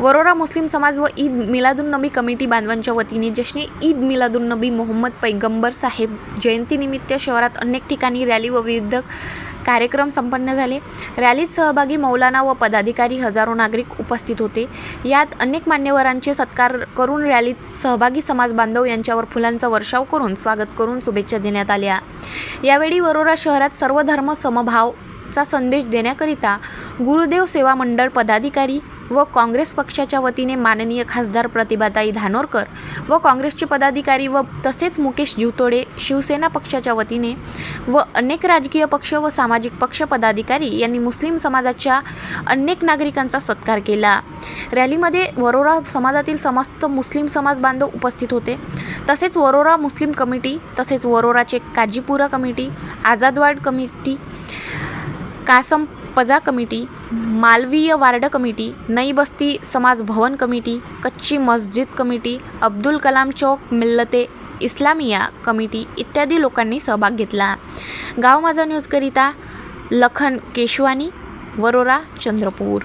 वरोरा मुस्लिम समाज व ईद मिलादुन्नबी कमिटी बांधवांच्या वतीने जश्ने ईद मिलादुन्नबी मोहम्मद पैगंबर साहेब जयंतीनिमित्त शहरात अनेक ठिकाणी रॅली व विविध कार्यक्रम संपन्न झाले. रॅलीत सहभागी मौलाना व पदाधिकारी हजारो नागरिक उपस्थित होते. यात अनेक मान्यवरांचे सत्कार करून रॅलीत सहभागी समाज बांधव यांच्यावर फुलांचा वर्षाव करून स्वागत करून शुभेच्छा देण्यात आल्या. यावेळी वरोरा शहरात सर्व धर्म समभाव चा संदेश देण्याकरिता गुरुदेव सेवा मंडळ पदाधिकारी व काँग्रेस पक्षाच्या वतीने माननीय खासदार प्रतिभाताई धानोरकर व काँग्रेसचे पदाधिकारी व तसेच मुकेश जीवतोडे शिवसेना पक्षाच्या वतीने व अनेक राजकीय पक्ष व सामाजिक पक्ष पदाधिकारी यांनी मुस्लिम समाजाच्या अनेक नागरिकांचा सत्कार केला. रॅलीमध्ये वरोरा समाजातील समस्त मुस्लिम समाज बांधव उपस्थित होते. तसेच वरोरा मुस्लिम कमिटी तसेच वरोराचे Kazipura committee Azadwad committee Kasam पजा committee Malviya ward committee Nai Basti समाज Bhavan committee Kachchi Masjid committee Abdul Kalam Chowk Millate Islamia committee इत्यादी लोकांनी सहभाग घेतला. गाव माझा न्यूजकरिता लखन केशवानी वरोरा चंद्रपूर.